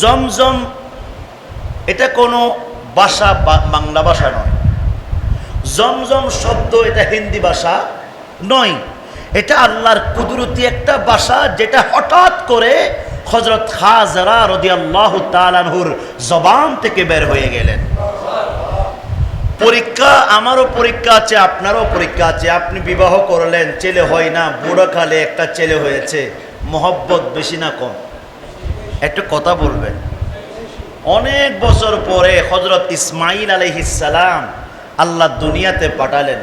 জমজম, এটা কোনো ভাষা বাংলা ভাষা নয়। জমজম শব্দ এটা হিন্দি ভাষা নয়। এটা আল্লাহর কুদরতি একটা ভাষা যেটা হঠাৎ করে হজরত খাজরা রদি আল্লাহ তালানহুর জবান থেকে বের হয়ে গেলেন। পরীক্ষা আমারও পরীক্ষা আছে, আপনারও পরীক্ষা আছে। আপনি বিবাহ করলেন, ছেলে হয় না, বুড়ো কালে একটা ছেলে হয়েছে। মহব্বত বেশি না কম। একটু কথা বলবেন অনেক বছর পরে হজরত ইসমাইল আলহিসাল্লাম আল্লাহ দুনিয়াতে পাঠালেন।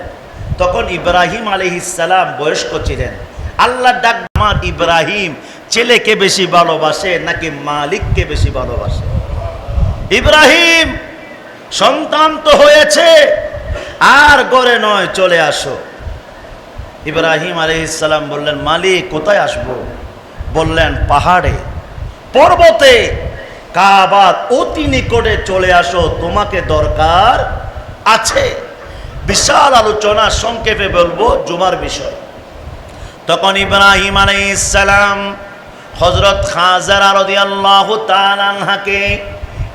তখন ইব্রাহিম আলহিসাল্লাম বয়স্ক ছিলেন। আল্লাহ ডাক আমার ইব্রাহিম, ছেলেকে বেশি ভালোবাসে নাকি মালিককে বেশি ভালোবাসে? ইব্রাহিম, সন্তান তো হয়েছে, আর গড়ে নয়, চলে আসো। ইব্রাহিম আলহিসাল্লাম বললেন, মালিক, কোথায় আসব? বললেন, পাহাড়ে। পর্বতে কাবার অতি নিকটে চলে আসো, তোমাকে দরকার আছে। বিশাল আলোচনা সংক্ষেপে বলব জুমার বিষয়। তখন ইব্রাহিম আলাইসালাম হজরত খাজার আল্লাহ তালানহাকে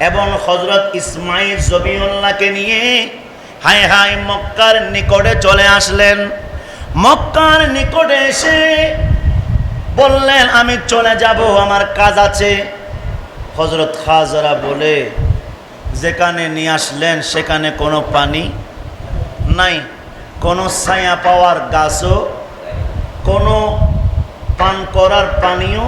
এবং হজরত ইসমাইল জবিউল্লাহকে নিয়ে হাই হাই মক্কার নিকটে চলে আসলেন। মক্কার নিকটে এসে বললেন, আমি চলে যাব, আমার কাজ আছে। হজরত খাজারা বলে, যেখানে নিয়ে আসলেন, সেখানে কোনো পানি নাই, কোনো ছায়া পাওয়ার গাছও, কোনো পান করার পানীয়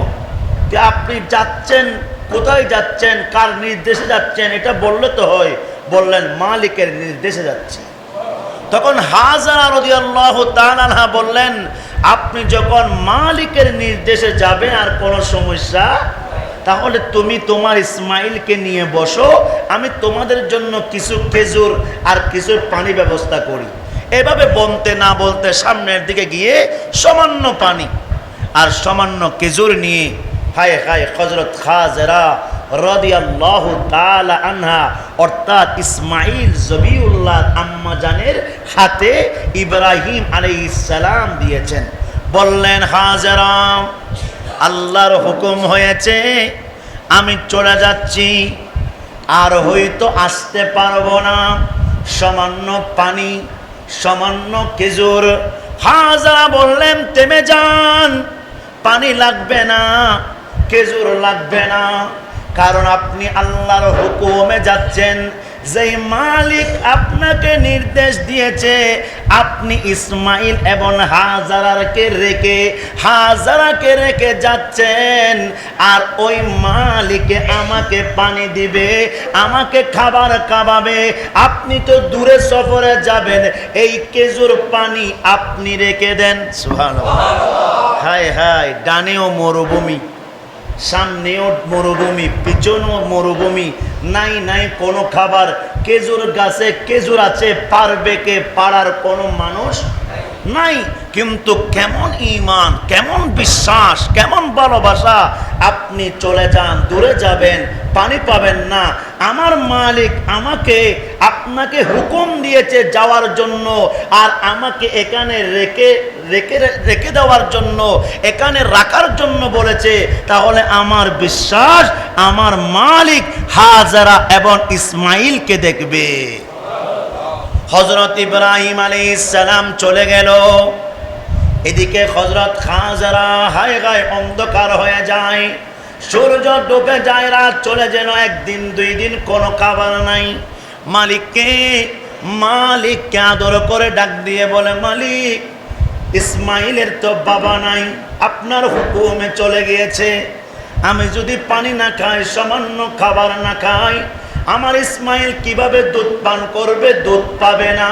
যে আপনি যাচ্ছেন, কোথায় যাচ্ছেন, কার নির্দেশে যাচ্ছেন, এটা বললে তো হয়। বললেন, মালিকের নির্দেশে যাচ্ছে। তখন হাজারা বললেন আপনি যখন মালিকের নির্দেশে যাবেন আর কোনো সমস্যা, তাহলে তুমি তোমার ইসমাইলকে নিয়ে বসো, আমি তোমাদের জন্য কিছু খেজুর আর কিছু পানি ব্যবস্থা করি। এভাবে বলতে না বলতে সামনের দিকে গিয়ে সামান্য পানি আর সামান্য খেজুর নিয়ে, হায় হায় হজরত খাজরা রদিয়াল্লাহ তালা আনহা, অর্থাৎ ইসমাইল জবিউল্লাহ আম্মাজানের হাতে ইব্রাহিম আলাইসালাম দিয়েছেন। বললেন হাজারাম আল্লাহর হুকুম হয়েছে, আমি চলে যাচ্ছি, আর হয়তো আসতে পারব না। সামান্য পানি, সামান্য খেজুর। হাজারা বললেন, থেমে যান, পানি লাগবে না, খেজুর লাগবে না। কারণ আপনি আল্লাহর হুকুমে যাচ্ছেন। যেই মালিক আপনাকে নির্দেশ দিয়েছে, আপনি ইসমাইল এবং হাজারাকে রেখে হাজারাকে রেখে যাচ্ছেন। আর ওই মালিকে আমাকে পানি দিবে, আমাকে খাবার খাবাবে আপনি তো দূরে সফরে যাবেন, এই কেজুর পানি আপনি রেখে দেন। সুবহানাল্লাহ। হায় হায়, ডানেও মরুভূমি। সামনেও মরুভূমি, পিছনেও মরুভূমি, নাই নাই কোনো খাবার। খেজুর গাছে খেজুর আছে, পারবে কে পাড়ার কোনো মানুষ? নাই। কিন্তু কেমন ইমান কেমন বিশ্বাস, কেমন ভালোবাসা। আপনি চলে যান, দূরে যাবেন, পানি পাবেন না। আমার মালিক আমাকে, আপনাকে হুকুম দিয়েছে যাওয়ার জন্য, আর আমাকে এখানে রেখে রেখে রেখে দেওয়ার জন্য, এখানে রাখার জন্য বলেছে, তাহলে আমার বিশ্বাস, আমার মালিক হাজারা এবং ইসমাইলকে দেখবে। হজরত ইব্রাহিম আলী সালাম চলে গেল। এদিকে হজরত খাজারা হায় গায়ে অন্ধকার হয়ে যায়। সূর্য ডুবে যায়, রাত চলে যেন একদিন, দুই দিন কোনো খাবার নাই। মালিককে মালিককে আদর করে ডাক দিয়ে বলে, মালিক, ইসমাইলের তো বাবা নাই, আপনার হুকুমে চলে গিয়েছে। আমি যদি পানি না খাই, সামান্য খাবার না খাই, আমার ইসমাইল কীভাবে দুধ পান করবে, দুধ পাবে না?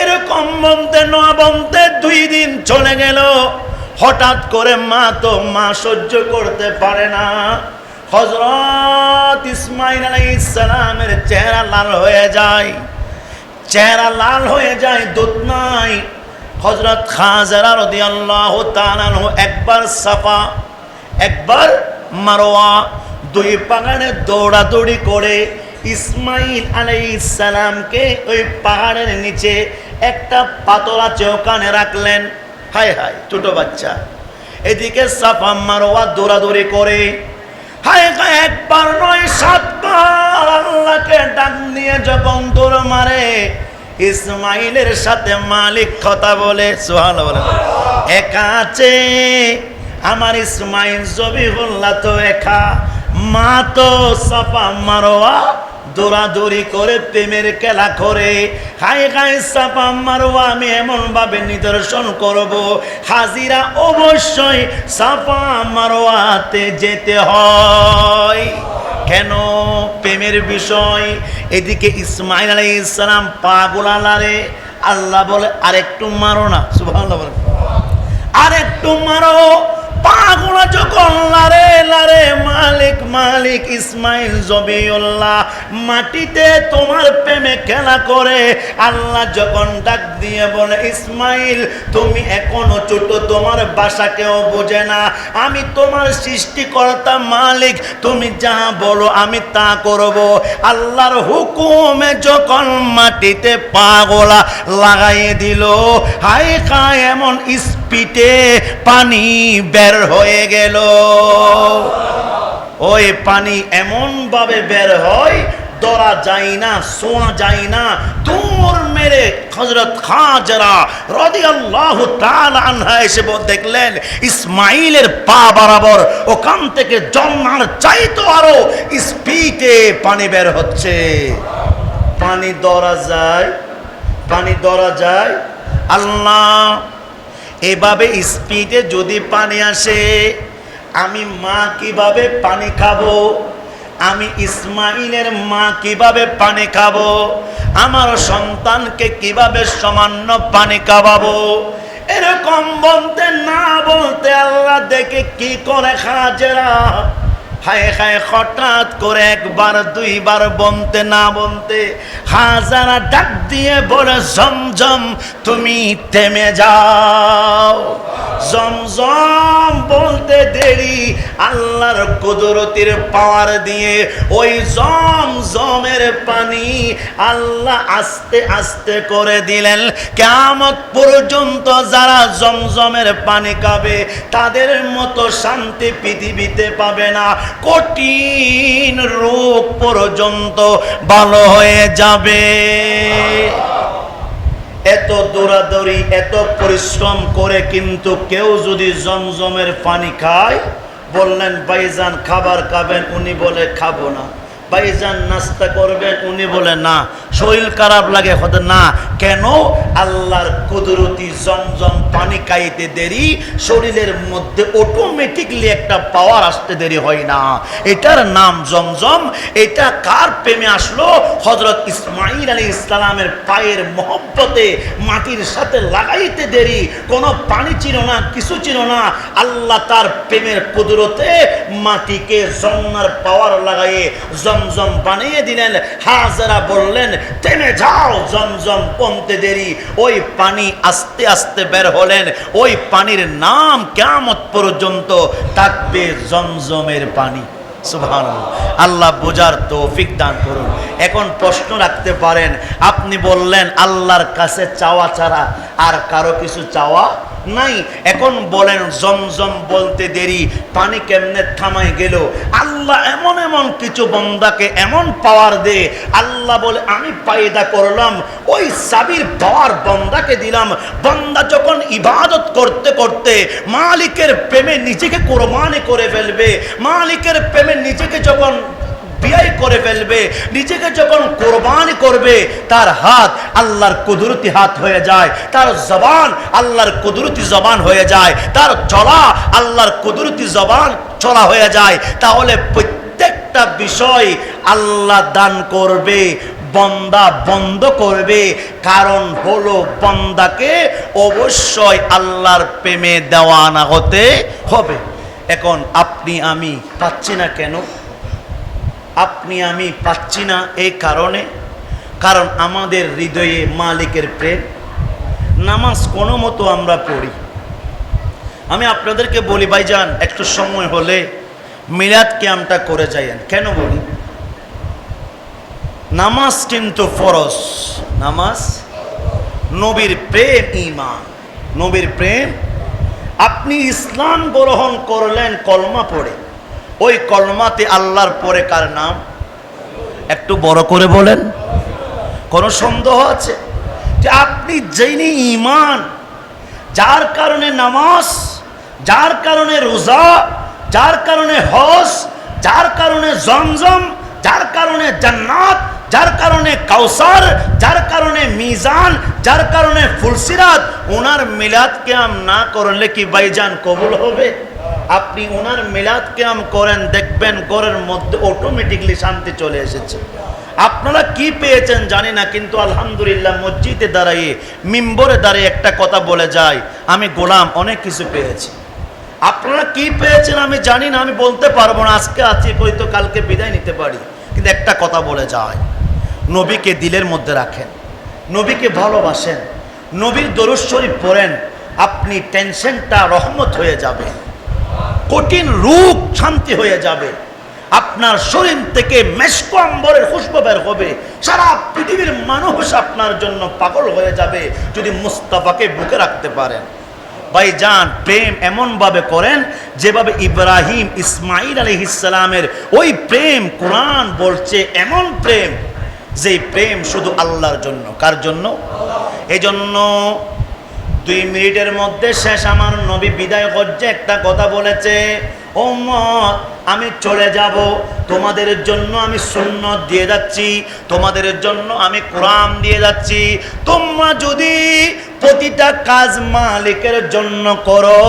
এরকম বলতে না বলতে দুই দিন চলে গেল। হঠাৎ করে মা তো মা সহ্য করতে পারে না। হজরত ইসমাইল আলাইসালামের চেহারা লাল হয়ে যায়। চেহারা লাল হয়ে যায় দুধ নাই। হজরত খাজারা একবার সাফা, একবার মারোয়া দুই পাহাড়ে দৌড়াদৌড়ি করে ইসমাইল আলাইসালামকে ওই পাহাড়ের নিচে একটা পাতলা ওখানে রাখলেন। হায় হায়, ছোট বাচ্চা। এদিকে সাফা মারোয়া দৌড়াদৌড়ি করে। হায় একবার আল্লাহকে ডাক নিয়ে যখন দৌড় মারে, ইসমাইলের সাথে মালিক কথা বলে সোহান বলে একা আছে আমার ইসমাইল জবিহুল্লাহ তো একা, মা তো সাফা মারোয়া দৌড়াদৌড়ি করে প্রেমের খেলা করে। হাই হাই সাপা মারোয়া, আমি এমন ভাবে নিদর্শন করব। হাজিরা অবশ্যই সাপা মারোয়াতে যেতে হয়। কেন? প্রেমের বিষয়। এদিকে ইসমাইল আলাই ইসলাম পাগল আল্লাহ বলে, আরেকটু মারো না। বলে। আরেকটু মারো। পাগলা যখন লারে মালিক মালিক, ইসমাইল জবিউল্লাহ, মাটিতে তোমার প্রেমে খেলা করে। আল্লাহ যখন ডাক দিয়ে এখনও ছোট, তোমার কেউ বোঝে না। আমি তোমার সৃষ্টিকর্তা মালিক, তুমি যা বলো আমি তা করব। আল্লাহর হুকুমে যখন মাটিতে পাগলা লাগাইয়ে দিল হাই খায় এমন স্পিডে পানি বের হয়ে গেল। ওই পানি এমন ভাবে বের হয় ধরা যায় না শোয়া যায় না, দূর মেরে হজরত খাজরা রদি আল্লাহ এসে দেখলেন, ইসমাইলের পা বরাবর ওখান থেকে জন্মার চাইতো আরও স্পিডে পানি বের হচ্ছে। পানি দরা যায়, পানি দরা যায়, আল্লাহ এভাবে স্পিডে যদি পানি আসে, আমি মা কীভাবে পানি খাব? আমি ইসমাইলের মা কীভাবে পানি খাব? আমার সন্তানকে কীভাবে সামান্য পানি খাওয়াবো? এরকম বলতে না বলতে আল্লাহ দেখে কি করে খাজেরা হায় হায় হঠাৎ করে একবার, দুইবার বলতে না বলতে হাজারা ডাক দিয়ে বলে, জমজম, তুমি থেমে যাও। জমজম বলতে দেরি, আল্লাহর কুদরতির পাওয়ার দিয়ে ওই জমজমের পানি আল্লাহ আস্তে আস্তে করে দিলেন। কেমত পর্যন্ত যারা জমজমের পানি খাবে, তাদের মতো শান্তি পৃথিবীতে পাবে না। কঠিন রোগ পর্যন্ত ভালো হয়ে যাবে। এত দৌড়াদৌড়ি, এত পরিশ্রম করে কিন্তু কেউ যদি জমজমের পানি খায়, বললেন, ভাইজান, খাবার খাবেন? উনি বলে, খাব না। ভাইজান নাস্তা করবেন উনি বলে, না। শরীর খারাপ লাগে, হতে না। কেন? আল্লাহর কুদরতি জমজম পানি খাইতে দেরি, শরীরের মধ্যে অটোমেটিকলি একটা পাওয়ার আসতে দেরি হয় না। এটার নাম জমজম, এটা কার প্রেমে আসলো? হজরত ইসমাইল আলী ইসলামের পায়ের মহব্বতে মাটির সাথে লাগাইতে দেরি, কোনো পানি ছিল না, কিছু ছিল না। আল্লাহ তার প্রেমের কুদরতে মাটিকে জমনার পাওয়ার লাগাইয়ে জমজম বানিয়ে দিলেন। হাজারা বললেন থেমে যাও জমজম কমতে দেরি। ওই পানি আস্তে আস্তে বের হলেন। ওই পানির নাম কেমত পর্যন্ত থাকবে জমজমের পানি। আল্লাহ বোঝার তৌফিক দান করুন। এখন প্রশ্ন রাখতে পারেন, আপনি বললেন, আল্লাহর কাছে চাওয়া ছাড়া আর কারও কিছু চাওয়া নাই। এখন বলেন, জমজম বলতে দেরি, পানি কেমনে থামাই গেল? আল্লাহ এমন এমন কিছু বন্দাকে এমন পাওয়ার দে। আল্লাহ বলে, আমি পায়দা করলাম, ওই সাবির পাওয়ার বন্দাকে দিলাম। বন্দা যখন ইবাদত করতে করতে মালিকের প্রেমে নিজেকে কোরবানি করে ফেলবে, মালিকের প্রেমে নিজেকে যখন বিয়াই করে ফেলবে, নিজেকে যখন কোরবানি করবে, তার হাত আল্লাহর কুদরতি হাত হয়ে যায়, তার জবান আল্লাহর কুদরতি জবান হয়ে যায়, তার চলা আল্লাহর কুদরতি জবান চলা হয়ে যায়। তাহলে প্রত্যেকটা বিষয় আল্লাহ দান করবে, বন্দা বন্ধ করবে। কারণ হলো বন্দাকে অবশ্যই আল্লাহর প্রেমে দেওয়ানা হতে হবে। এখন আপনি আমি পাচ্ছি না কেন? আপনি আমি পাচ্ছি না এই কারণে কারণ আমাদের হৃদয়ে মালিকের প্রেম। নামাজ কোনো মতো আমরা পড়ি। আমি আপনাদেরকে বলি, ভাইজান, একটু সময় হলে মিলাদ ক্যাম্পটা করে যাইয়েন। কেন বলি? নামাজ কিন্তু ফরস নামাজ নবীর প্রেম ইমান নবীর প্রেম, আপনি ইসলাম গ্রহণ করলেন, কলমা পড়ে। ওই কলমাতে আল্লাহর পরে কার নাম একটু বড় করে বলেন। কোনো সন্দেহ আছে? যে আপনি জেনে ইমান যার কারণে নামাজ, যার কারণে রোজা, যার কারণে হজ, যার কারণে জমজম, যার কারণে জান্নাত, যার কারণে কাউসার, যার কারণে মিজান, যার কারণে ফুলসিরাত, ওনার মিলাদ ক্যাম না করলে কি বাইজান কবুল হবে? আপনি ওনার মিলাদ ক্যাম করেন, দেখবেন ঘরের মধ্যে অটোমেটিকলি শান্তি চলে এসেছে। আপনারা কি পেয়েছেন জানি না, কিন্তু আলহামদুলিল্লাহ মসজিদে দাঁড়িয়ে মিম্বরে দাঁড়িয়ে একটা কথা বলে যায়, আমি গোলাম, অনেক কিছু পেয়েছি। আপনারা কি পেয়েছেন আমি জানি না, আমি বলতে পারব না, আজকে আছি হয়তো কালকে বিদায় নিতে পারি। কিন্তু একটা কথা বলে যায়, নবীকে দিলের মধ্যে রাখেন, নবীকে ভালোবাসেন, নবীর দরুদ শরীফ পড়েন, আপনি টেনশনটা রহমত হয়ে যাবে, কঠিন রূপ শান্তি হয়ে যাবে। আপনার শরীর থেকে মেশকো আম্বরের খুশবু বের হবে। সারা পৃথিবীর মানুষ আপনার জন্য পাগল হয়ে যাবে যদি মুস্তাফাকে বুকে রাখতে পারেন। ভাই যান প্রেম এমনভাবে করেন যেভাবে ইব্রাহিম ইসমাইল আলী ইসলামের ওই প্রেম কোরআন বলছে, এমন প্রেম যে প্রেম শুধু আল্লাহর জন্য। কার জন্য? এই জন্য দুই মিনিটের মধ্যে শেষ। আমার নবী বিদায় করছে, একটা কথা বলেছে ও মত আমি চলে যাব, তোমাদের জন্য আমি সুন্নত দিয়ে যাচ্ছি, তোমাদের জন্য আমি কোরআন দিয়ে যাচ্ছি। তোমরা যদি প্রতিটা কাজ মালিকের জন্য করো,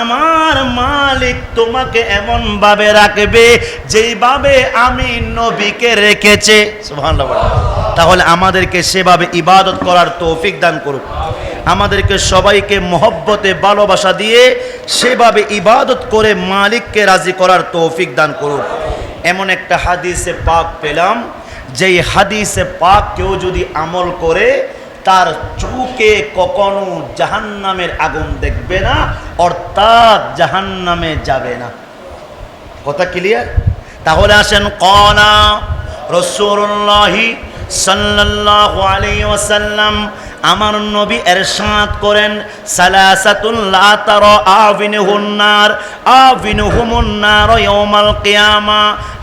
আমার মালিক তোমাকে এমন ভাবে রাখবে যেইভাবে আমি নবীকে রেখেছে। তাহলে আমাদেরকে সেভাবে ইবাদত করার তৌফিক দান করুক। আমাদেরকে সবাইকে মহব্বতে, ভালোবাসা দিয়ে সেভাবে ইবাদত করে মালিককে রাজি করার তৌফিক দান করুক এমন একটা হাদিসে পাক পেলাম, যেই হাদিসে পাক কেউ যদি আমল করে, তার চুকে কখনো জাহান্নামের আগুন দেখবে না, অর্থাৎ জাহান্নামে যাবে না। কথা ক্লিয়ার তাহলে আসেন কনা রসুল্লাহি সাল্লাল্লাহু আলাইহি ওয়াসাল্লাম আমার নবী এরশাদ করেন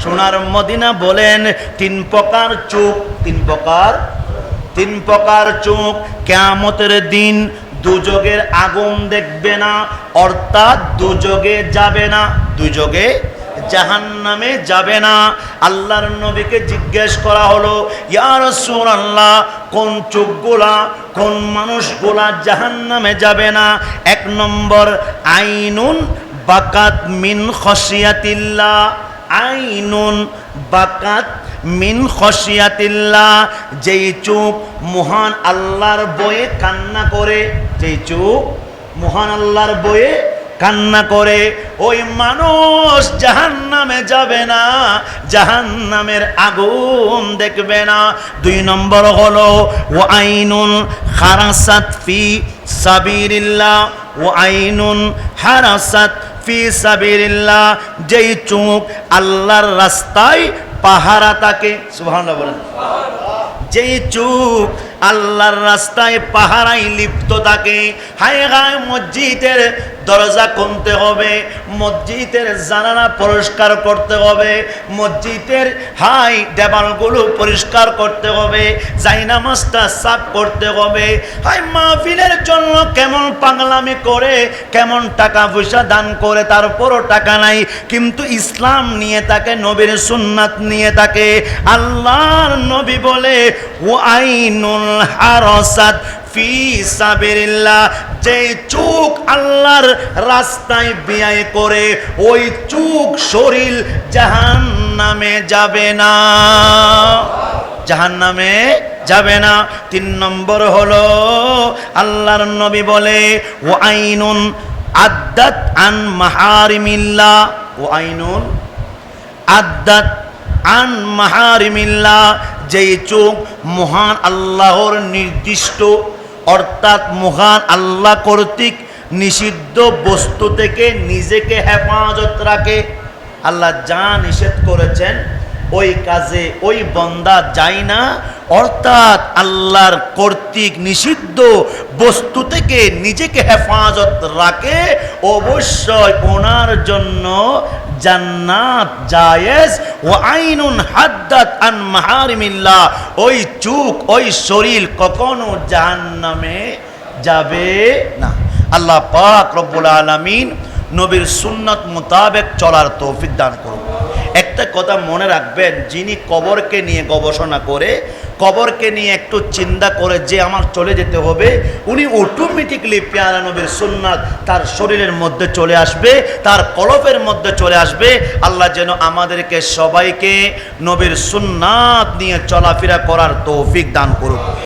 সোনার মদিনা বলেন, তিন প্রকার চোখ, তিন প্রকার তিন প্রকার চোখ। কেয়ামতের দিন দুযোগের আগুন দেখবে না, অর্থাৎ দুযোগে যাবে না দুযোগে জাহান নামে যাবে না। আল্লাহর নবীকে জিজ্ঞেস করা হলো ইয়ার সুর আল্লাহ কোন চোখগুলা, কোন মানুষগুলা জাহান নামে যাবে না? এক নম্বর, আইনুন বাকাত মিন খসিয়াতিল্লাহ আইনুন বাকাত মিন খসিয়াতিল্লাহ যেই চোখ মহান আল্লাহর বয়ে কান্না করে, যেই চোখ মহান আল্লাহর বয়ে কান্না করে, ওই মানুষ জাহান নামে যাবে না জাহান নামের আগুন দেখবে না। দুই নম্বর হলো ও আইনুন হারাসাত ফি সাবিরিল্লাহ ও আইনুন হারাসাত ফি সাবিরিল্লাহ যেই চোখ আল্লাহর রাস্তায় পাহারা তাকে বলেন। যেই চুপ আল্লাহর রাস্তায় পাহারাই লিপ্ত থাকে। হায় হায়, মসজিদের দরজা খুলতে হবে, মসজিদের জানালা পরিষ্কার করতে হবে, মসজিদের হাই দেবালগুলো পরিষ্কার করতে হবে জাইনামাজটা সাফ করতে হবে। হাই মাহফিলের জন্য কেমন পাগলামি করে, কেমন টাকা পয়সা দান করে, তারপরও টাকা নাই। কিন্তু ইসলাম নিয়ে তাকে নবীর সুন্নাত নিয়ে তাকে আল্লাহর নবী বলে ও আইনুল হারসাত ফি সাবিরিল্লাহ যে চুক আল্লাহর রাস্তায় বিয়ায় করে, ওই চুক শরীর জাহান নামে যাবে না। জাহান নামে যাবে না। তিন নম্বর হলো, আল্লাহর নবী বলে ও আইনুন আদাত আন মাহারিমিল্লা ও আইনুন আদাত আন মাহারিমিল্লা যেই চোখ মহান আল্লাহর নির্দিষ্ট, অর্থাৎ মহান আল্লাহ কর্তৃক নিষিদ্ধ বস্তু থেকে নিজেকে হেফাজত রাখে, আল্লাহ যা নিষেধ করেছেন ওই কাজে ওই বন্দা যায় না। অর্থাৎ আল্লাহর কর্তৃক নিষিদ্ধ বস্তু থেকে নিজেকে হেফাজত রাখে, অবশ্যই ওনার জন্য জান্নাত জায়েজ ও আইনুন হাদ্দাত আন মাহারিমিল্লা ওই চুক, ওই শরীর কখনো জাহান্নামে যাবে না। আল্লাহ পাক রব্বুল আলমিন নবীর সুন্নত মোতাবেক চলার তৌফিক দান করুন। একটা কথা মনে রাখবেন, যিনি কবরকে নিয়ে গবেষণা করে, কবরকে নিয়ে একটু চিন্তা করে যে আমার চলে যেতে হবে, উনি অটোমেটিকলি পেয়ারা নবীর সুন্নাত তার শরীরের মধ্যে চলে আসবে, তার কলফের মধ্যে চলে আসবে। আল্লাহ যেন আমাদেরকে সবাইকে নবীর সুন্নাত নিয়ে চলাফেরা করার তৌফিক দান করুক।